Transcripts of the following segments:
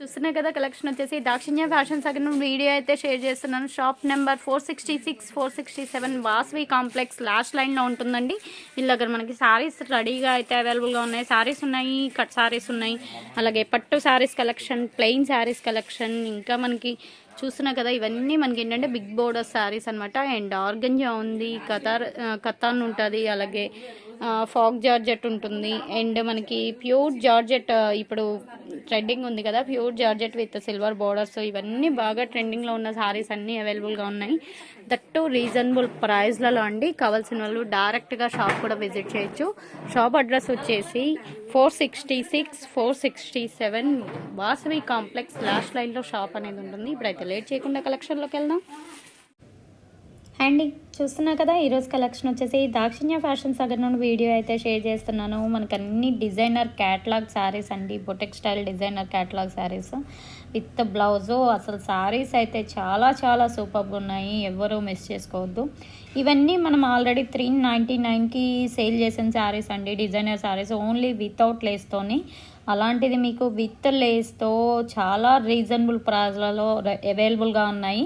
చూస్తున్నాయి కదా కలెక్షన్ వచ్చేసి దాక్షిణ్య ఫ్యాషన్ సెకండ్ వీడియో అయితే షేర్ చేస్తున్నాను. Shop number four sixty six four sixty seven Vasavi complex last లైన్లో ఉంటుందండి. వీళ్ళ దగ్గర మనకి సారీస్ రెడీగా అయితే అవైలబుల్గా ఉన్నాయి. సారీస్ ఉన్నాయి కట్ సారీస్ ఉన్నాయి. అలాగే పట్టు sarees collection plain sarees collection ఇంకా మనకి చూస్తున్నా కదా ఇవన్నీ మనకి ఏంటంటే బిగ్ బోర్డర్ శారీస్ అనమాట అండ్ ఆర్గంజా ఉంది కతార్ కతాన్ ఉంటుంది అలాగే ఫాక్ జార్జెట్ ఉంటుంది. అండ్ మనకి ప్యూర్ జార్జెట్ ఇప్పుడు ట్రెండింగ్ ఉంది కదా pure georgette with silver borders ఇవన్నీ బాగా ట్రెండింగ్లో ఉన్న సారీస్ అన్నీ అవైలబుల్గా ఉన్నాయి. దట్టు రీజనబుల్ ప్రైస్లలో అండి. కావాల్సిన వాళ్ళు డైరెక్ట్గా షాప్ కూడా విజిట్ చేయొచ్చు. షాప్ అడ్రస్ వచ్చేసి four sixty six four sixty seven Vasavi complex last లైన్లో షాప్ అనేది ఉంటుంది. ఇప్పుడైతే లేట్ చేయకుండా కలెక్షన్లోకి వెళ్దాం. అండి చూస్తున్నా కదా ఈరోజు కలెక్షన్ వచ్చేసి దాక్షిణ్య ఫ్యాషన్ సగర్ నుండి వీడియో అయితే షేర్ చేస్తున్నాను. మనకు అన్ని డిజైనర్ క్యాటలాగ్ శారీస్ అండి boutique style designer catalogue sarees with blouse అసలు శారీస్ అయితే చాలా చాలా సూపర్గా ఉన్నాయి. ఎవరూ మిస్ చేసుకోవద్దు. ఇవన్నీ మనం ఆల్రెడీ త్రీ నైంటీ నైన్కి సేల్ చేసిన శారీస్ అండి డిజైనర్ శారీస్ ఓన్లీ వితౌట్ లేస్తోని అలాంటిది మీకు విత్ లేస్తో చాలా రీజనబుల్ ప్రైజ్లలో అవైలబుల్గా ఉన్నాయి.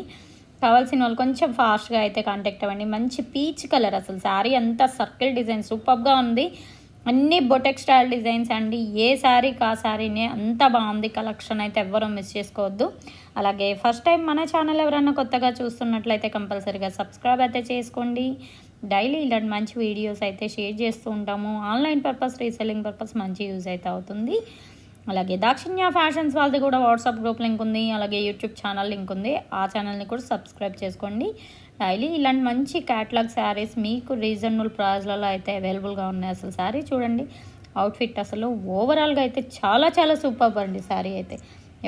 కావాల్సిన వాళ్ళు కొంచెం ఫాస్ట్గా అయితే కాంటాక్ట్ అవ్వండి. మంచి పీచ్ కలర్ అసలు శారీ. అంతా సర్కిల్ డిజైన్ సూపర్గా ఉంది. అన్ని బొటెక్ స్టైల్ డిజైన్స్ అండి. ఏ శారీకి ఆ శారీనే అంత బాగుంది. కలెక్షన్ అయితే ఎవ్వరూ మిస్ చేసుకోవద్దు. అలాగే ఫస్ట్ టైం మన ఛానల్ ఎవరైనా కొత్తగా చూస్తున్నట్లయితే కంపల్సరీగా సబ్స్క్రైబ్ అయితే చేసుకోండి. డైలీ ఇలాంటి మంచి వీడియోస్ అయితే షేర్ చేస్తూ ఉంటాము. ఆన్లైన్ పర్పస్ రీసెల్లింగ్ పర్పస్ మంచి యూజ్ అయితే అవుతుంది. అలాగే దాక్షిణ్య ఫ్యాషన్స్ వాళ్ళది కూడా వాట్సాప్ గ్రూప్ లింక్ ఉంది అలాగే యూట్యూబ్ ఛానల్ లింక్ ఉంది. ఆ ఛానల్ని కూడా సబ్స్క్రైబ్ చేసుకోండి. డైలీ ఇలాంటి మంచి క్యాటలాగ్ శారీస్ మీకు రీజనబుల్ ప్రైస్లలో అయితే అవైలబుల్గా ఉన్నాయి అసలు శారీ చూడండి. అవుట్ఫిట్ అసలు ఓవరాల్గా అయితే చాలా చాలా సూపర్ అండి శారీ అయితే.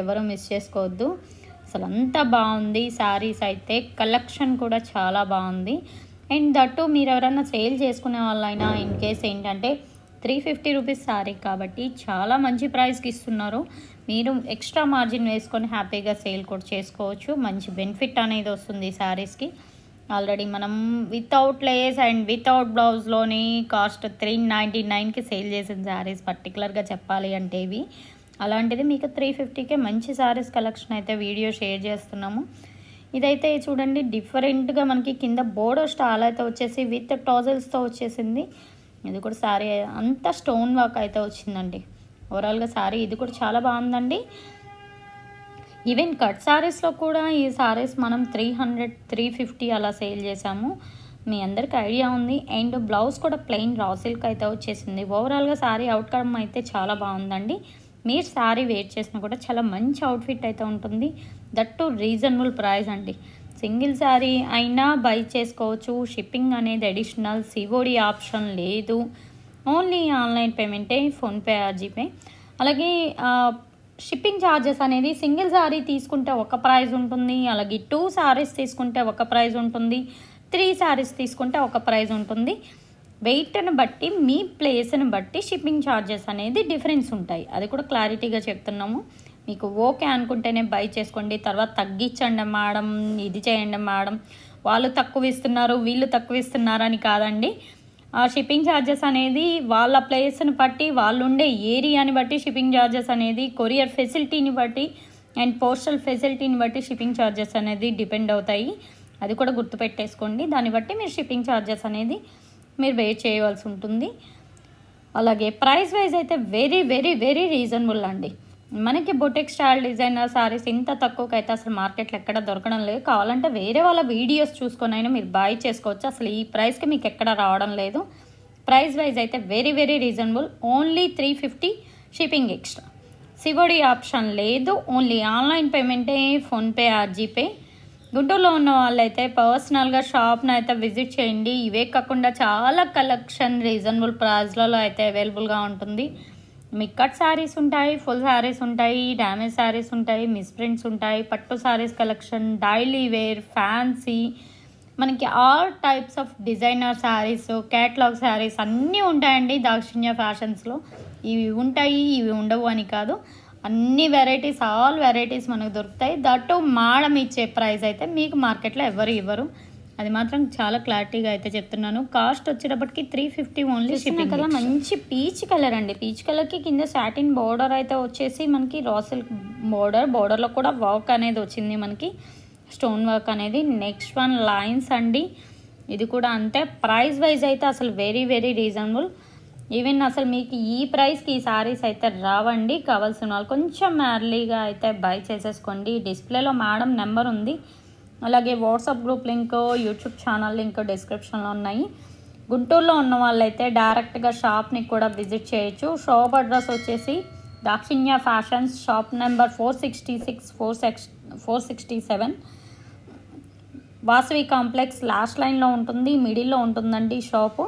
ఎవరు మిస్ చేసుకోవద్దు. అసలు అంతా బాగుంది శారీస్ అయితే. కలెక్షన్ కూడా చాలా బాగుంది. అండ్ దట్టు మీరు ఎవరైనా సేల్ చేసుకునే వాళ్ళైనా ఇన్ కేస్ ఏంటంటే త్రీ ఫిఫ్టీ రూపీస్ శారీ కాబట్టి చాలా మంచి ప్రైస్కి ఇస్తున్నారు. మీరు ఎక్స్ట్రా మార్జిన్ వేసుకొని హ్యాపీగా సేల్ కూడా చేసుకోవచ్చు. మంచి బెనిఫిట్ అనేది వస్తుంది ఈ శారీస్కి ఆల్రెడీ మనం వితౌట్ లేస్ అండ్ వితౌట్ బ్లౌజ్లోని కాస్ట్ త్రీ నైంటీ నైన్కి సేల్ చేసిన శారీస్ పర్టికులర్గా చెప్పాలి అంటే ఇవి. అలాంటిది మీకు త్రీ ఫిఫ్టీకే మంచి శారీస్ కలెక్షన్ అయితే వీడియో షేర్ చేస్తున్నాము. ఇదైతే చూడండి డిఫరెంట్గా మనకి కింద బోర్డో స్టాల్ అయితే వచ్చేసి విత్ టాజల్స్తో వచ్చేసింది. ఇది కూడా శారీ అంతా స్టోన్ వర్క్ అయితే వచ్చిందండి. ఓవరాల్గా శారీ ఇది కూడా చాలా బాగుందండి. ఈవెన్ కట్ శారీస్లో కూడా ఈ శారీస్ మనం త్రీ హండ్రెడ్ త్రీ ఫిఫ్టీ అలా సేల్ చేసాము మీ అందరికి ఐడియా ఉంది. అండ్ బ్లౌజ్ కూడా ప్లెయిన్ రా సిల్క్ అయితే వచ్చేసింది. ఓవరాల్గా శారీ అవుట్కమ్ అయితే చాలా బాగుందండి. మీరు శారీ వేర్ చేసినా కూడా చాలా మంచి అవుట్ఫిట్ అయితే ఉంటుంది. దట్ టు రీజనబుల్ ప్రైస్ అండి. సింగిల్ శారీ అయినా బై చేసుకోవచ్చు. షిప్పింగ్ అనేది అడిషనల్ సిఓడి ఆప్షన్ లేదు. ఓన్లీ ఆన్లైన్ పేమెంటే ఫోన్పే ఆర్ జీపే అలాగే షిప్పింగ్ ఛార్జెస్ అనేది సింగిల్ శారీ తీసుకుంటే ఒక ప్రైజ్ ఉంటుంది. అలాగే టూ శారీస్ తీసుకుంటే ఒక ప్రైజ్ ఉంటుంది. త్రీ శారీస్ తీసుకుంటే ఒక ప్రైజ్ ఉంటుంది. వెయిట్ని బట్టి మీ ప్లేస్ని బట్టి షిప్పింగ్ ఛార్జెస్ అనేది డిఫరెన్స్ ఉంటాయి. అది కూడా క్లారిటీగా చెప్తున్నాము. మీకు ఓకే అనుకుంటేనే బై చేసుకోండి. తర్వాత తగ్గించండి మేడం ఇది చేయండి మేడం. వాళ్ళు తక్కువ ఇస్తున్నారు వీళ్ళు తక్కువ ఇస్తున్నారు అని కాదండి. ఆ షిప్పింగ్ ఛార్జెస్ అనేది వాళ్ళ ప్లేస్ని బట్టి వాళ్ళు ఉండే ఏరియాని బట్టి షిప్పింగ్ ఛార్జెస్ అనేది కొరియర్ ఫెసిలిటీని బట్టి అండ్ పోస్టల్ ఫెసిలిటీని బట్టి షిప్పింగ్ ఛార్జెస్ అనేది డిపెండ్ అవుతాయి. అది కూడా గుర్తుపెట్టేసుకోండి. దాన్ని బట్టి మీరు షిప్పింగ్ ఛార్జెస్ అనేది మీరు వెయిట్ చేయవలసి ఉంటుంది. అలాగే ప్రైస్ వైజ్ అయితే వెరీ వెరీ వెరీ రీజనబుల్ అండి. మనకి బొటెక్ స్టైల్ డిజైనర్ సారీస్ ఇంత తక్కువకి అయితే అసలు మార్కెట్లో ఎక్కడ దొరకడం లేదు. కావాలంటే వేరే వాళ్ళ వీడియోస్ చూసుకొని అయినా మీరు బాయ్ చేసుకోవచ్చు. అసలు ఈ ప్రైస్కి మీకు ఎక్కడ రావడం లేదు. ప్రైస్ వైజ్ అయితే very very reasonable. Only three fifty shipping extra. COD option లేదు. ఓన్లీ ఆన్లైన్ పేమెంటే ఫోన్పే ఆర్ జీపే గుంటూరులో ఉన్న వాళ్ళైతే పర్సనల్గా షాప్ని అయితే విజిట్ చేయండి. ఇవే కాకుండా చాలా కలెక్షన్ రీజనబుల్ ప్రైస్లలో అయితే అవైలబుల్గా ఉంటుంది. మీకు కట్ శారీస్ ఉంటాయి ఫుల్ శారీస్ ఉంటాయి డ్యామేజ్ శారీస్ ఉంటాయి మిస్ప్రింట్స్ ఉంటాయి పట్టు sarees collection daily wear fancy మనకి all types of designer sarees catalogue sarees అన్నీ ఉంటాయండి దాక్షిణ్య ఫ్యాషన్స్లో ఇవి ఉంటాయి ఇవి ఉండవు అని కాదు. అన్ని వెరైటీస్ ఆల్ వెరైటీస్ మనకు దొరుకుతాయి. దట్టు మాడం ఇచ్చే ప్రైస్ అయితే మీకు మార్కెట్లో ఎవరు ఇవ్వరు. అది మాత్రం చాలా క్లారిటీగా అయితే చెప్తున్నాను. కాస్ట్ వచ్చేటప్పటికి త్రీ ఫిఫ్టీ ఓన్లీ షిప్పింగ్ కదా మంచి పీచ్ కలర్ అండి. పీచ్ కలర్కి కింద సాటిన్ బోర్డర్ అయితే వచ్చేసి మనకి రా సిల్క్ బోర్డర్ బోర్డర్లో కూడా వర్క్ అనేది వచ్చింది మనకి. స్టోన్ వర్క్ అనేది. నెక్స్ట్ వన్ లైన్స్ అండి. ఇది కూడా అంతే. ప్రైస్ వైజ్ అయితే అసలు వెరీ వెరీ రీజనబుల్ ఈవెన్ అసలు మీకు ఈ ప్రైస్కి ఈ సారీస్ అయితే రావండి. కావాల్సిన వాళ్ళు కొంచెం ఎర్లీగా అయితే బై చేసేసుకోండి. డిస్ప్లేలో మేడం నెంబర్ ఉంది. అలాగే WhatsApp group link YouTube channel link డిస్క్రిప్షన్లో ఉన్నాయి. గుంటూరులో ఉన్న వాళ్ళైతే డైరెక్ట్గా షాప్ని కూడా విజిట్ చేయొచ్చు. షాప్ అడ్రస్ వచ్చేసి Dakshinya fashions shop number four sixty six four six four sixty seven. Vasavi complex last లైన్లో ఉంటుంది మిడిల్లో ఉంటుందండి షాపు.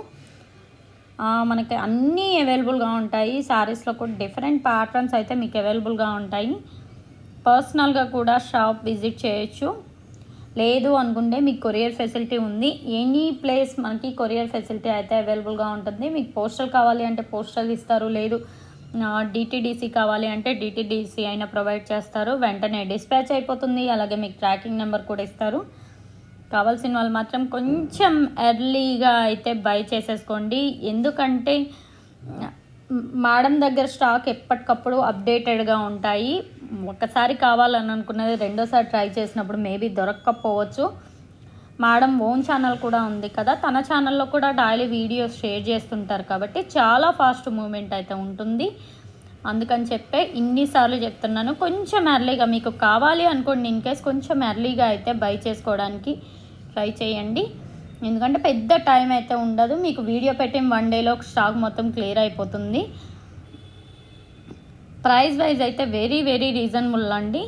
మనకి అన్నీ అవైలబుల్గా ఉంటాయి. శారీస్లో కూడా డిఫరెంట్ ప్యాటర్న్స్ అయితే మీకు అవైలబుల్గా ఉంటాయి. పర్సనల్గా కూడా షాప్ విజిట్ చేయొచ్చు. లేదు అనుకుంటే మీకు కొరియర్ ఫెసిలిటీ ఉంది. ఎనీ ప్లేస్ మనకి కొరియర్ ఫెసిలిటీ అయితే అవైలబుల్గా ఉంటుంది. మీకు పోస్టల్ కావాలి అంటే పోస్టల్ ఇస్తారు. లేదు డిటీడీసీ కావాలి అంటే డిటీడీసీ అయినా ప్రొవైడ్ చేస్తారు. వెంటనే డిస్పాచ్ అయిపోతుంది. అలాగే మీకు ట్రాకింగ్ నెంబర్ కూడా ఇస్తారు. కావాల్సిన వాళ్ళు మాత్రం కొంచెం ఎర్లీగా అయితే బై చేసేసుకోండి. ఎందుకంటే మేడం దగ్గర స్టాక్ ఎప్పటికప్పుడు అప్డేటెడ్గా ఉంటాయి. ఒకసారి కావాలని అనుకున్నది రెండోసారి ట్రై చేసినప్పుడు మేబీ దొరక్కపోవచ్చు. మేడం ఓన్ ఛానల్ కూడా ఉంది కదా తన ఛానల్లో కూడా డైలీ వీడియోస్ షేర్ చేస్తుంటారు కాబట్టి చాలా ఫాస్ట్ మూమెంట్ అయితే ఉంటుంది. అందుకని చెప్పే ఇన్నిసార్లు చెప్తున్నాను కొంచెం ఎర్లీగా మీకు కావాలి అనుకోండి ఇన్ కేస్ కొంచెం ఎర్లీగా అయితే బై చేసుకోవడానికి ట్రై చేయండి. ఎందుకంటే పెద్ద టైం అయితే ఉండదు మీకు వీడియో పెట్టిన వన్ డేలో స్టాక్ మొత్తం క్లియర్ అయిపోతుంది. ప్రైస్ వైజ్ అయితే వెరీ వెరీ రీజనబుల్ అండి.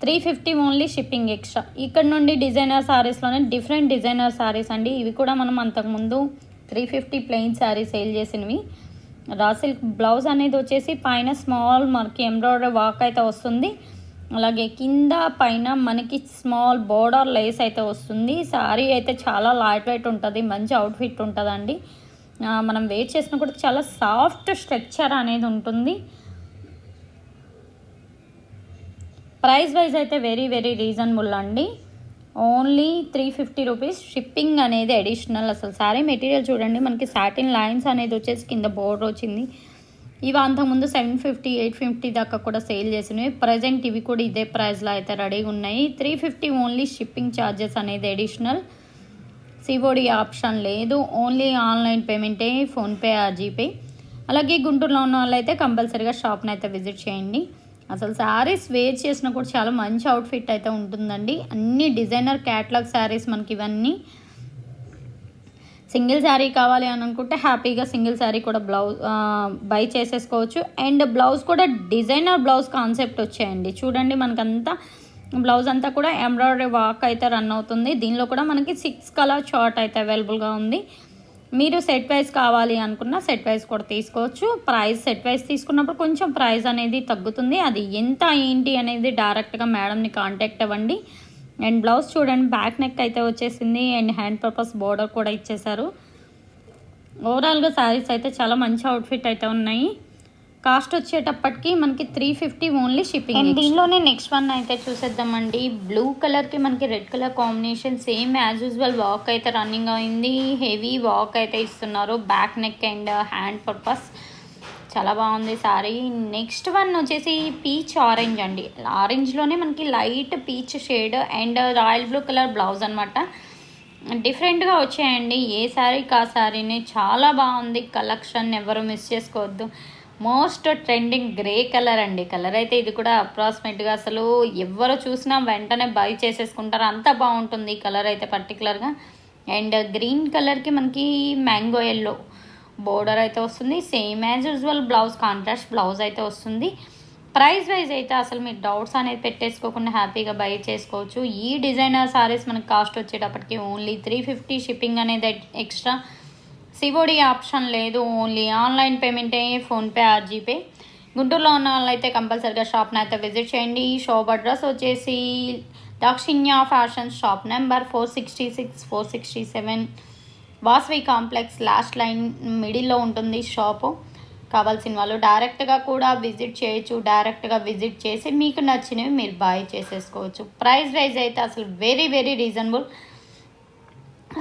Three fifty only shipping extra. ఇక్కడ నుండి డిజైనర్ శారీస్లోనే డిఫరెంట్ డిజైనర్ శారీస్ అండి. ఇవి కూడా మనం అంతకుముందు three fifty plain sarees sale చేసినవి. రా సిల్క్ బ్లౌజ్ అనేది వచ్చేసి పైన స్మాల్ మనకి ఎంబ్రాయిడరీ వర్క్ అయితే వస్తుంది. అలాగే కింద పైన మనకి స్మాల్ బోర్డర్ లేస్ అయితే వస్తుంది. శారీ అయితే చాలా లైట్ వెయిట్ ఉంటుంది మంచి అవుట్ఫిట్ ఉంటుందండి. మనం వేర్ చేసిన కూడా చాలా సాఫ్ట్ స్ట్రక్చర్ అనేది ఉంటుంది. ప్రైస్ వైజ్ అయితే వెరీ వెరీ రీజనబుల్ అండి. Only three fifty rupees shipping అనేది అడిషనల్. అసలు శారీ మెటీరియల్ చూడండి మనకి సాటిన్ లైన్స్ అనేది వచ్చేసి కింద బోర్డర్ వచ్చింది. ఇవి అంతకుముందు సెవెన్ ఫిఫ్టీ ఎయిట్ ఫిఫ్టీ దాకా కూడా సేల్ చేసినవి. ప్రజెంట్ ఇవి కూడా ఇదే ప్రైస్లో అయితే రెడీగా ఉన్నాయి. Three fifty only shipping charges అనేది అడిషనల్ సిఓడి ఆప్షన్ లేదు. ఓన్లీ ఆన్లైన్ పేమెంటే ఫోన్పే ఆ జీపే అలాగే గుంటూరులో ఉన్న వాళ్ళైతే కంపల్సరీగా షాప్ని అయితే విజిట్ చేయండి. అసలు శారీస్ వేర్ చేసినా కూడా చాలా మంచి అవుట్ఫిట్ అయితే ఉంటుందండి. అన్ని డిజైనర్ క్యాట్లాగ్ శారీస్ మనకి ఇవన్నీ. సింగిల్ శారీ కావాలి అని అనుకుంటే హ్యాపీగా సింగిల్ శారీ కూడా బ్లౌజ్ బై చేసేసుకోవచ్చు. అండ్ బ్లౌజ్ కూడా డిజైనర్ బ్లౌజ్ కాన్సెప్ట్ వచ్చాయండి. చూడండి మనకంతా బ్లౌజ్ అంతా కూడా ఎంబ్రాయిడరీ వర్క్ అయితే రన్ అవుతుంది. దీనిలో కూడా మనకి సిక్స్ కలర్ షార్ట్ అయితే అవైలబుల్గా ఉంది. మీరు సెట్ వైజ్ కావాలి అనుకున్న సెట్ వైజ్ కూడా తీసుకోవచ్చు. ప్రైస్ సెట్ వైజ్ తీసుకున్నప్పుడు కొంచెం ప్రైస్ అనేది తగ్గుతుంది. అది ఎంత ఏంటి అనేది డైరెక్ట్గా మేడంని కాంటాక్ట్ అవ్వండి. అండ్ బ్లౌజ్ చూడండి బ్యాక్ నెక్ అయితే వచ్చేసింది అండ్ హ్యాండ్ పర్పస్ బోర్డర్ కూడా ఇచ్చేసారు ఓవరాల్గా శారీస్ అయితే చాలా మంచి అవుట్ఫిట్ అయితే ఉన్నాయి. కాస్ట్ వచ్చేటప్పటికి మనకి three fifty only shipping and దీనిలోనే నెక్స్ట్ వన్ అయితే చూసేద్దామండి. బ్లూ కలర్కి మనకి red colour combination same as usual work అయితే రన్నింగ్ అయింది. హెవీ వాక్ అయితే ఇస్తున్నారు. Back neck and hand purpose చాలా బాగుంది సారీ. నెక్స్ట్ వన్ వచ్చేసి పీచ్ ఆరెంజ్ అండి. ఆరెంజ్లోనే మనకి light peach shade and royal blue colour blouse అనమాట డిఫరెంట్గా వచ్చాయండి. ఏ శారీకి ఆ శారీని చాలా బాగుంది. కలెక్షన్ ఎవరు మిస్ చేసుకోవద్దు. మోస్ట్ ట్రెండింగ్ గ్రే కలర్ అండి. కలర్ అయితే ఇది కూడా అప్రాక్సిమేట్గా అసలు ఎవరు చూసినా వెంటనే బై చేసేసుకుంటారు. అంత బాగుంటుంది ఈ కలర్ అయితే పర్టికులర్గా అండ్ గ్రీన్ కలర్కి మనకి మ్యాంగో ఎల్లో బోర్డర్ అయితే వస్తుంది. Same as usual blouse contrast blouse అయితే వస్తుంది. ప్రైస్ వైజ్ అయితే అసలు మీరు డౌట్స్ అనేది పెట్టేసుకోకుండా హ్యాపీగా బై చేసుకోవచ్చు. ఈ డిజైనర్ సారీస్ మనకి కాస్ట్ వచ్చేటప్పటికి ఓన్లీ త్రీ ఫిఫ్టీ షిప్పింగ్ అనేది ఎక్స్ట్రా సివోడి ఆప్షన్ లేదు ఓన్లీ ఆన్లైన్ పేమెంటే ఫోన్పే ఆర్ జీపే గుంటూరులో ఉన్న వాళ్ళైతే కంపల్సరీగా షాప్ని అయితే విజిట్ చేయండి. షాప్ అడ్రస్ వచ్చేసి Dakshinya fashion shop number four sixty six four sixty seven Vasavi complex last line మిడిల్లో ఉంటుంది షాపు. కావాల్సిన వాళ్ళు డైరెక్ట్గా కూడా విజిట్ చేయొచ్చు డైరెక్ట్గా విజిట్ చేసి మీకు నచ్చినవి మీరు బాయ్ చేసేసుకోవచ్చు. ప్రైస్ వైజ్ అయితే అసలు వెరీ వెరీ రీజనబుల్.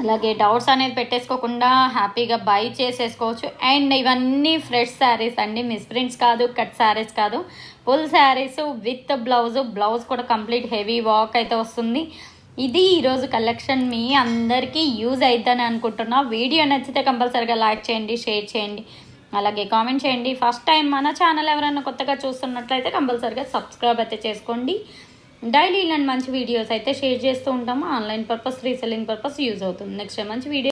అలాగే డౌట్స్ అనేది పెట్టేసుకోకుండా హ్యాపీగా బై చేసేసుకోవచ్చు. అండ్ ఇవన్నీ ఫ్రెష్ శారీస్ అండి. మిస్ ప్రింట్స్ కాదు కట్ శారీస్ కాదు. Full saris with blouse. Blouse కూడా కంప్లీట్ హెవీ వాక్ అయితే వస్తుంది. ఇది ఈరోజు కలెక్షన్ మీ అందరికీ యూజ్ అవుతుందని అనుకుంటున్నా. వీడియో నచ్చితే కంపల్సరీగా లైక్ చేయండి షేర్ చేయండి. అలాగే కామెంట్ చేయండి. ఫస్ట్ టైం మన ఛానల్ ఎవరైనా కొత్తగా చూస్తున్నట్లయితే కంపల్సరీగా సబ్స్క్రైబ్ అయితే చేసుకోండి. డైలీ ఇలాంటి మంచి వీడియోస్ అయితే షేర్ చేస్తూ ఉంటాము. Online purpose reselling purpose use అవుతుంది. నెక్స్ట్ మంచి వీడియో